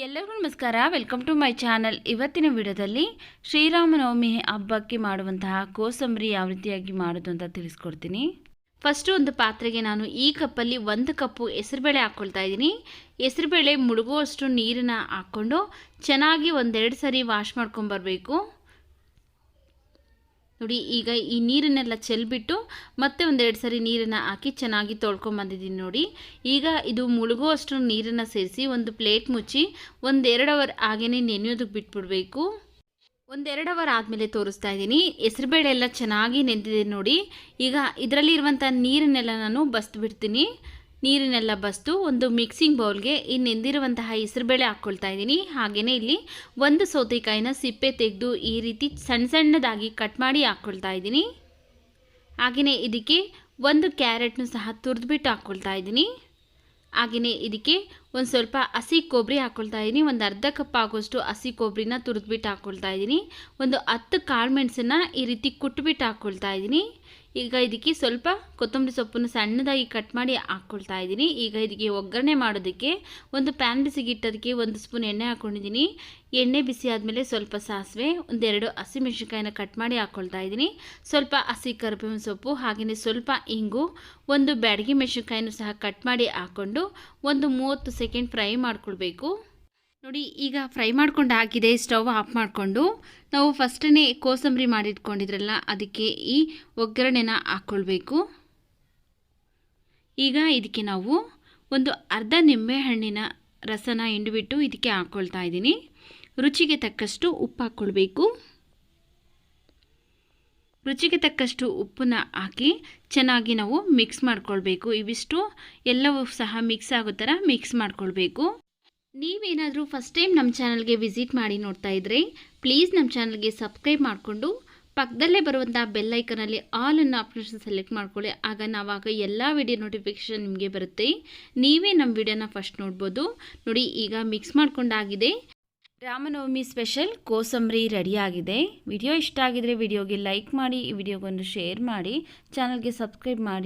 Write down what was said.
ಎಲ್ಲರಿಗೂ ನಮಸ್ಕಾರ. Welcome to my channel ಇವತ್ತಿನ ವಿಡಿಯೋದಲ್ಲಿ ಶ್ರೀರಾಮನವಮಿ ಹಬ್ಬಕ್ಕೆ ಮಾಡುವಂತಹ ಕೋಸಂಬರಿ ಯಾವ ರೀತಿಯಾಗಿ ಮಾಡೋದು ಅಂತ ತಿಳಿಸ್ಕೊಡ್ತೀನಿ. ಫಸ್ಟು ಒಂದು ಪಾತ್ರೆಗೆ ನಾನು ಈ ಕಪ್ಪಲ್ಲಿ ಒಂದು ಕಪ್ಪು ಹೆಸರುಬೇಳೆ ಹಾಕ್ಕೊಳ್ತಾ ಇದ್ದೀನಿ. ಹೆಸರುಬೇಳೆ ಮುಳುಗುವಷ್ಟು ನೀರನ್ನು ಹಾಕ್ಕೊಂಡು ಚೆನ್ನಾಗಿ ಒಂದೆರಡು ಸರಿ ವಾಶ್ ಮಾಡ್ಕೊಂಬರ್ಬೇಕು ನೋಡಿ, ಈಗ ಈ ನೀರನ್ನೆಲ್ಲ ಚೆಲ್ಬಿಟ್ಟು ಮತ್ತೆ ಒಂದೆರಡು ಸರಿ ನೀರನ್ನು ಹಾಕಿ ಚೆನ್ನಾಗಿ ತೊಳ್ಕೊಂಬಂದಿದ್ದೀನಿ ನೋಡಿ. ಈಗ ಇದು ಮುಳುಗುವಷ್ಟು ನೀರನ್ನು ಸೇರಿಸಿ ಒಂದು ಪ್ಲೇಟ್ ಮುಚ್ಚಿ ಒಂದೆರಡು ಅವರ್ ಹಾಗೇ ನೆನೆಯೋದಕ್ಕೆ ಬಿಟ್ಬಿಡಬೇಕು. ಒಂದೆರಡು ಅವರ್ ಆದಮೇಲೆ ತೋರಿಸ್ತಾ ಇದ್ದೀನಿ. ಹೆಸರುಬೇಳೆ ಎಲ್ಲ ಚೆನ್ನಾಗಿ ನೆಂದಿದೆ ನೋಡಿ. ಈಗ ಇದರಲ್ಲಿ ಇರುವಂಥ ನೀರನ್ನೆಲ್ಲ ನಾನು ಬಸ್ದು ಬಿಡ್ತೀನಿ ನೀರನ್ನೆಲ್ಲ ಬಸ್ದು ಒಂದು ಮಿಕ್ಸಿಂಗ್ ಬೌಲ್ಗೆ ಈ ನೆಂದಿರುವಂತಹ ಹೆಸರುಬೇಳೆ ಹಾಕ್ಕೊಳ್ತಾ ಇದ್ದೀನಿ. ಹಾಗೆಯೇ ಇಲ್ಲಿ ಒಂದು ಸೌತೆಕಾಯಿನ ಸಿಪ್ಪೆ ತೆಗೆದು ಈ ರೀತಿ ಸಣ್ಣ ಸಣ್ಣದಾಗಿ ಕಟ್ ಮಾಡಿ ಹಾಕ್ಕೊಳ್ತಾ ಇದ್ದೀನಿ. ಹಾಗೆಯೇ ಇದಕ್ಕೆ ಒಂದು ಕ್ಯಾರೆಟ್ನು ಸಹ ತುರಿದ್ಬಿಟ್ಟು ಹಾಕ್ಕೊಳ್ತಾ ಇದ್ದೀನಿ. ಹಾಗೆಯೇ ಇದಕ್ಕೆ ಒಂದು ಸ್ವಲ್ಪ ಹಸಿ ಕೊಬ್ಬರಿ ಹಾಕ್ಕೊಳ್ತಾ ಇದ್ದೀನಿ ಒಂದು ಅರ್ಧ ಕಪ್ ಆಗೋಷ್ಟು ಹಸಿ ಕೊಬ್ಬರಿನ ತುರಿದ್ಬಿಟ್ಟು ಹಾಕ್ಕೊಳ್ತಾ ಇದ್ದೀನಿ ಒಂದು ಹತ್ತು ಕಾಳು ಮೆಣಸನ್ನು ಈ ರೀತಿ ಕುಟ್ಬಿಟ್ಟು ಹಾಕ್ಕೊಳ್ತಾ ಇದ್ದೀನಿ ಈಗ ಇದಕ್ಕೆ ಸ್ವಲ್ಪ ಕೊತ್ತಂಬರಿ ಸೊಪ್ಪನ್ನು ಸಣ್ಣದಾಗಿ ಕಟ್ ಮಾಡಿ ಹಾಕ್ಕೊಳ್ತಾ ಇದ್ದೀನಿ ಈಗ ಇದಕ್ಕೆ ಒಗ್ಗರಣೆ ಮಾಡೋದಕ್ಕೆ ಒಂದು ಪ್ಯಾನ್ ಬಿಸಿಗಿಟ್ಟೋದಕ್ಕೆ ಒಂದು ಸ್ಪೂನ್ ಎಣ್ಣೆ ಹಾಕ್ಕೊಂಡಿದ್ದೀನಿ ಎಣ್ಣೆ ಬಿಸಿ ಆದಮೇಲೆ ಸ್ವಲ್ಪ ಸಾಸಿವೆ ಒಂದೆರಡು ಹಸಿಮೆಣಸಿನ್ಕಾಯಿನ ಕಟ್ ಮಾಡಿ ಹಾಕ್ಕೊಳ್ತಾ ಇದ್ದೀನಿ ಸ್ವಲ್ಪ ಹಸಿ ಕರ್ಬೇವಿನ ಸೊಪ್ಪು ಹಾಗೆಯೇ ಸ್ವಲ್ಪ ಇಂಗು, ಒಂದು ಬ್ಯಾಡಗಿ ಮೆಣಸಿನ್ಕಾಯಿನೂ ಸಹ ಕಟ್ ಮಾಡಿ ಹಾಕ್ಕೊಂಡು ಒಂದು ಮೂವತ್ತು ಸೆಕೆಂಡ್ ಫ್ರೈ ಮಾಡ್ಕೊಳ್ಬೇಕು. ನೋಡಿ, ಈಗ ಫ್ರೈ ಮಾಡ್ಕೊಂಡು ಹಾಕಿದೆ ಸ್ಟವ್ ಆಫ್ ಮಾಡಿಕೊಂಡು. ನಾವು ಫಸ್ಟೇ ಕೋಸಂಬರಿ ಮಾಡಿಟ್ಕೊಂಡಿದ್ರಲ್ಲ, ಅದಕ್ಕೆ ಈ ಒಗ್ಗರಣೆನ ಹಾಕ್ಕೊಳ್ಬೇಕು ಈಗ ಇದಕ್ಕೆ ನಾವು ಒಂದು ಅರ್ಧ ನಿಂಬೆಹಣ್ಣಿನ ರಸನ ಹಿಂಡಿಬಿಟ್ಟು ಇದಕ್ಕೆ ಹಾಕ್ಕೊಳ್ತಾ ಇದ್ದೀನಿ. ರುಚಿಗೆ ತಕ್ಕಷ್ಟು ಉಪ್ಪು ಹಾಕ್ಕೊಳ್ಬೇಕು ರುಚಿಗೆ ತಕ್ಕಷ್ಟು ಉಪ್ಪನ್ನ ಹಾಕಿ ಚೆನ್ನಾಗಿ ನಾವು ಮಿಕ್ಸ್ ಮಾಡ್ಕೊಳ್ಬೇಕು. ಇವಿಷ್ಟು ಎಲ್ಲವೂ ಸಹ ಮಿಕ್ಸ್ ಆಗೋ ಥರ ಮಿಕ್ಸ್ ಮಾಡ್ಕೊಳ್ಬೇಕು. ನೀವೇನಾದರೂ ಫಸ್ಟ್ ಟೈಮ್ ನಮ್ಮ ಚಾನಲ್ಗೆ ವಿಸಿಟ್ ಮಾಡಿ ನೋಡ್ತಾ ಇದ್ದರೆ ಪ್ಲೀಸ್ ನಮ್ಮ ಚಾನಲ್ಗೆ ಸಬ್ಸ್ಕ್ರೈಬ್ ಮಾಡಿಕೊಂಡು ಪಕ್ಕದಲ್ಲೇ ಬರುವಂಥ ಬೆಲ್ಲೈಕನಲ್ಲಿ ಆಲ್ ಅನ್ನೋ ಸೆಲೆಕ್ಟ್ ಮಾಡ್ಕೊಳ್ಳಿ. ಆಗ ನಾವಾಗ ಎಲ್ಲ ವಿಡಿಯೋ ನೋಟಿಫಿಕೇಷನ್ ನಿಮಗೆ ಬರುತ್ತೆ. ನೀವೇ ನಮ್ಮ ವಿಡಿಯೋನ ಫಸ್ಟ್ ನೋಡ್ಬೋದು. ನೋಡಿ, ಈಗ ಮಿಕ್ಸ್ ಮಾಡ್ಕೊಂಡಾಗಿದೆ. ರಾಮನವಮಿ ಸ್ಪೆಷಲ್ ಕೋಸಂಬರಿ ರೆಡಿಯಾಗಿದೆ. ವಿಡಿಯೋ ಇಷ್ಟ ಆಗಿದರೆ ವಿಡಿಯೋಗೆ ಲೈಕ್ ಮಾಡಿ, ಈ ವಿಡಿಯೋಗೊಂದು ಶೇರ್ ಮಾಡಿ, ಚಾನಲ್ಗೆ ಸಬ್ಸ್ಕ್ರೈಬ್ ಮಾಡಿ.